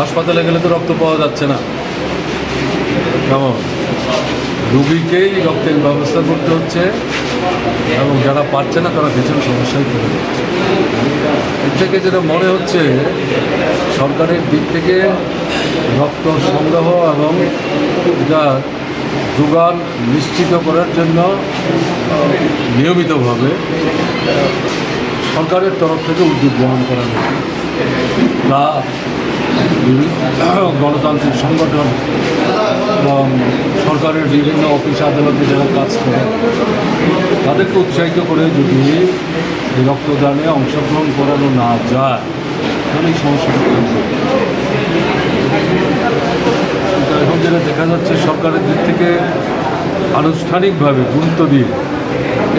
হাসপাতালে গেলে তো রক্ত পাওয়া যাচ্ছে না। কেমন রুগীকেই রক্তের ব্যবস্থা করতে হচ্ছে এবং যারা পারছে না, তারা ভীষণ সমস্যায় পড়ে যাচ্ছে। এর থেকে যেটা মনে হচ্ছে, সরকারের দিক থেকে রক্ত সংগ্রহ এবং যা যোগান নিশ্চিত করার জন্য নিয়মিতভাবে সরকারের তরফ থেকে উদ্যোগ গ্রহণ করা হয়েছে। তা গণতান্ত্রিক সংগঠন এবং সরকারের বিভিন্ন অফিস আদালতে যারা কাজ করে তাদেরকে উৎসাহিত করে যদি এই রক্তদানে অংশগ্রহণ করানো না যায়, তাহলে এই সমস্যাটা এখন যেটা দেখা যাচ্ছে, সরকারের দিক থেকে আনুষ্ঠানিকভাবে গুরুত্ব দিয়ে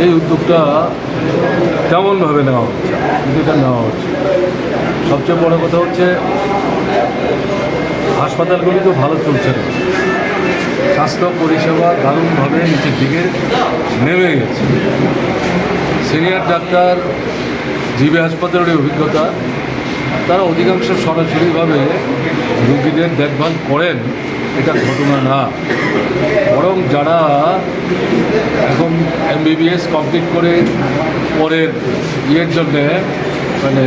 এই উদ্যোগটা তেমনভাবে নেওয়া হচ্ছে কিন্তু এটা নেওয়া হচ্ছে। সবচেয়ে বড় কথা হচ্ছে, হাসপাতালগুলি তো ভালো চলছে না। স্বাস্থ্য পরিষেবা দারুণভাবে নিচের দিকে নেমে গেছে। সিনিয়র ডাক্তার, জিবি হাসপাতালের অভিজ্ঞতা, তারা অধিকাংশ সরাসরিভাবে রুগীদের দেখভাল করেন, এটা ঘটনা না। বরং যারা এখন এমবিবিএস কমপ্লিট করে পরের ইয়ের জন্যে মানে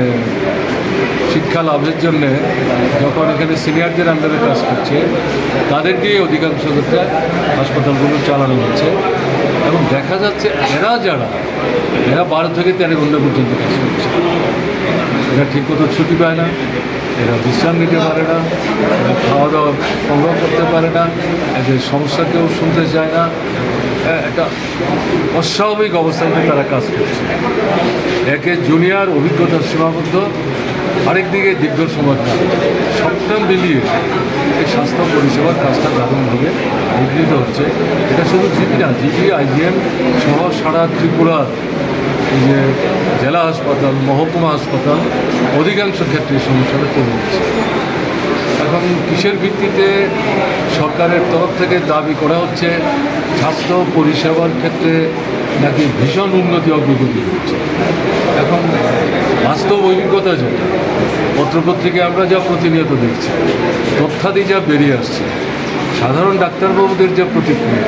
শিক্ষা লাভের জন্যে যখন এখানে সিনিয়রদের আন্ডারে কাজ করছে তাদেরকেই অধিকাংশ ক্ষেত্রে হাসপাতালগুলো চালানো হচ্ছে। এবং দেখা যাচ্ছে এরা যারা এরা বারো থেকে তেরো ঘণ্টা পর্যন্ত কাজ করছে। এরা ঠিক মতো ছুটি পায় না এরা বিশ্রাম নিতে পারে না এরা খাওয়া দাওয়া সংগ্রহ করতে পারে না এদের সমস্যা কেউ শুনতে চায় না। হ্যাঁ, একটা অস্বাভাবিক অবস্থানে তারা কাজ করছে। একে জুনিয়র অভিজ্ঞতার সীমাবদ্ধ আরেকদিকে দীর্ঘ সময় কাজ। সবটা মিলিয়ে এই স্বাস্থ্য পরিষেবার কাজটা দারুণভাবে বিঘ্নিত হচ্ছে। এটা শুধু জিপি না, জিপি আইজিএম সহ সারা ত্রিপুরার যে জেলা হাসপাতাল, মহকুমা হাসপাতাল, অধিকাংশ ক্ষেত্রে সমস্যাটা তৈরি হচ্ছে এখন কিসের ভিত্তিতে সরকারের তরফ থেকে দাবি করা হচ্ছে, স্বাস্থ্য পরিষেবার ক্ষেত্রে নাকি ভীষণ উন্নতি অগ্রগতি হচ্ছে। এখন বাস্তব অভিজ্ঞতা যেটা পত্রপত্রিকায় আমরা যা প্রতিনিয়ত দেখছি, তথ্যাদি যা বেরিয়ে আসছে, সাধারণ ডাক্তারবাবুদের যে প্রতিক্রিয়া,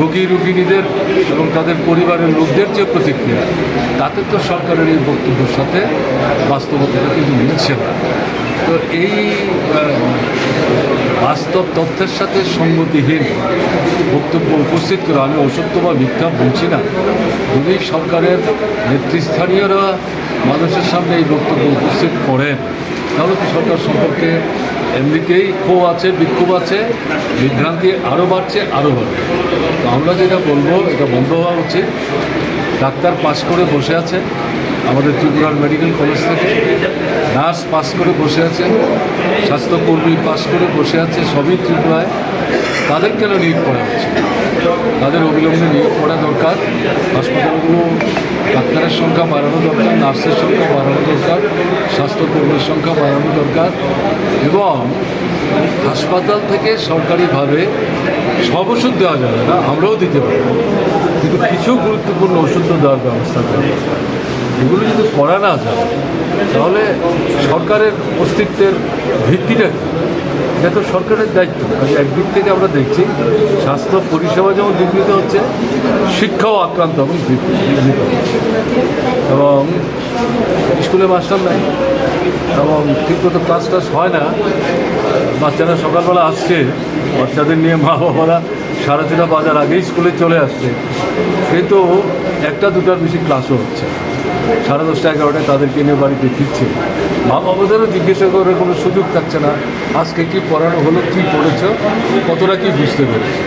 রোগী রোগিনীদের এবং তাদের পরিবারের লোকদের যে প্রতিক্রিয়া, তাতে তো সরকারের এই বক্তব্যের সাথে বাস্তবতাটা কিন্তু মিলছে না। তো এই বাস্তব তথ্যের সাথে সঙ্গতিহীন বক্তব্য উপস্থিত করে আমি অসত্য বা মিথ্যা বলছি না। যদি সরকারের নেতৃস্থানীয়রা মানুষের সামনে এই বক্তব্য উপস্থিত করেন, তাহলে তো সরকার সম্পর্কে এমনিতেই ক্ষোভ আছে, বিক্ষোভ আছে, বিভ্রান্তি আরও বাড়ছে আরও বাড়বে। তো আমরা যেটা বলব, এটা বন্ধ হওয়া উচিত। ডাক্তার পাশ করে বসে আছে আমাদের ত্রিপুরার মেডিকেল কলেজ থেকে। নার্স পাস করে বসে আছে স্বাস্থ্যকর্মী পাস করে বসে আছে, সবই ত্রিপুরায়। তাদের কেন নিয়োগ করা হচ্ছে? তাদের অবিলম্বে নিয়োগ করা দরকার। হাসপাতালগুলো ডাক্তারের সংখ্যা বাড়ানো দরকার, নার্সের সংখ্যা বাড়ানো দরকার, স্বাস্থ্যকর্মীর সংখ্যা বাড়ানো দরকার এবং হাসপাতাল থেকে সরকারিভাবে সব ওষুধ দেওয়া যাবে না, আমরাও দিতে পারি কিন্তু কিছু গুরুত্বপূর্ণ ওষুধ দেওয়ার ব্যবস্থা করা। এগুলো যদি করা না যায়, তাহলে সরকারের অস্তিত্বের ভিত্তিটা এটা তো সরকারের দায়িত্ব। একদিক থেকে আমরা দেখছি, স্বাস্থ্য পরিষেবা যেমন বিঘ্নিত হচ্ছে, শিক্ষাও আক্রান্ত এবং বিঘ্নিত এবং স্কুলে মাস্টার নাই। এবং ঠিকমতো ক্লাস টাস হয় না। বাচ্চারা সকালবেলা আসছে, বাচ্চাদের নিয়ে মা বাবারা সাড়ে ছটা বাজার আগেই স্কুলে চলে আসছে। কিন্তু একটা দুটার বেশি ক্লাসও হচ্ছে। সাড়ে দশটা এগারোটায় তাদেরকে নিয়ে বাড়িতে ফিরছে। মা বাবাদেরও জিজ্ঞাসা করার কোনো সুযোগ থাকছে না। আজকে কি পড়ানো হলো, কি পড়েছ, কতটা কি বুঝতে পেরেছে?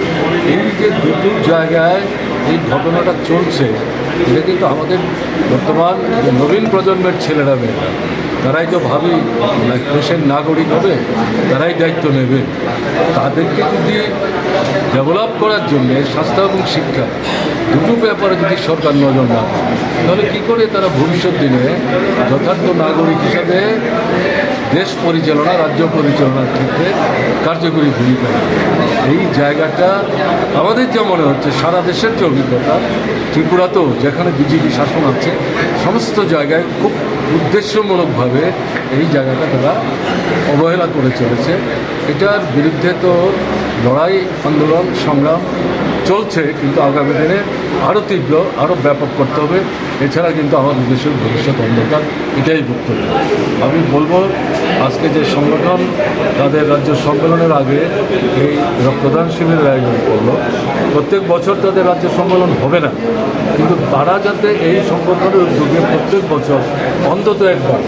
এই যে দুটো জায়গায় এই ঘটনাটা চলছে, এটা কিন্তু আমাদের বর্তমান নবীন প্রজন্মের ছেলেরা মেয়েরা, তারাই তো ভাবি দেশের নাগরিক হবে, তারাই দায়িত্ব নেবে। তাদেরকে যদি ডেভেলপ করার জন্যে স্বাস্থ্য এবং শিক্ষা দুটো ব্যাপারে যদি সরকার নজর না তাহলে কী করে তারা ভবিষ্যৎ দিনে যথার্থ নাগরিক হিসাবে দেশ পরিচালনা, রাজ্য পরিচালনার ক্ষেত্রে কার্যকরী ভূমিকা। এই জায়গাটা আমাদের যা মনে হচ্ছে, সারা দেশের যে অভিজ্ঞতা ত্রিপুরাতেও যেখানে বিজেপি শাসন আছে, সমস্ত জায়গায় খুব উদ্দেশ্যমূলকভাবে এই জায়গাটা তারা অবহেলা করে চলেছে এটার বিরুদ্ধে তো লড়াই, আন্দোলন, সংগ্রাম চলছে, কিন্তু আগামী দিনে আরও তীব্র আরও ব্যাপক করতে হবে। এছাড়া কিন্তু আমাদের দেশের ভবিষ্যৎ অন্ধকার, এটাই বক্তব্য। আমি বলব আজকে যে সংগঠন তাদের রাজ্য সম্মেলনের আগে এই রক্তদান শিবিরের আয়োজন করল, প্রত্যেক বছর তাদের রাজ্য সম্মেলন হবে না, কিন্তু তারা যাতে এই সংগঠনের উদ্যোগে প্রত্যেক বছর অন্তত একবার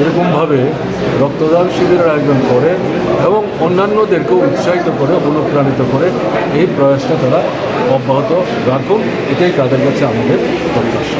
এরকমভাবে রক্তদান শিবিরের আয়োজন করে এবং অন্যান্যদেরকেও উৎসাহিত করে, অনুপ্রাণিত করে এই প্রয়াসটা তারা অব্যাহত রাখুন এটাই তাদের কাছে আমাদের প্রত্যাশা।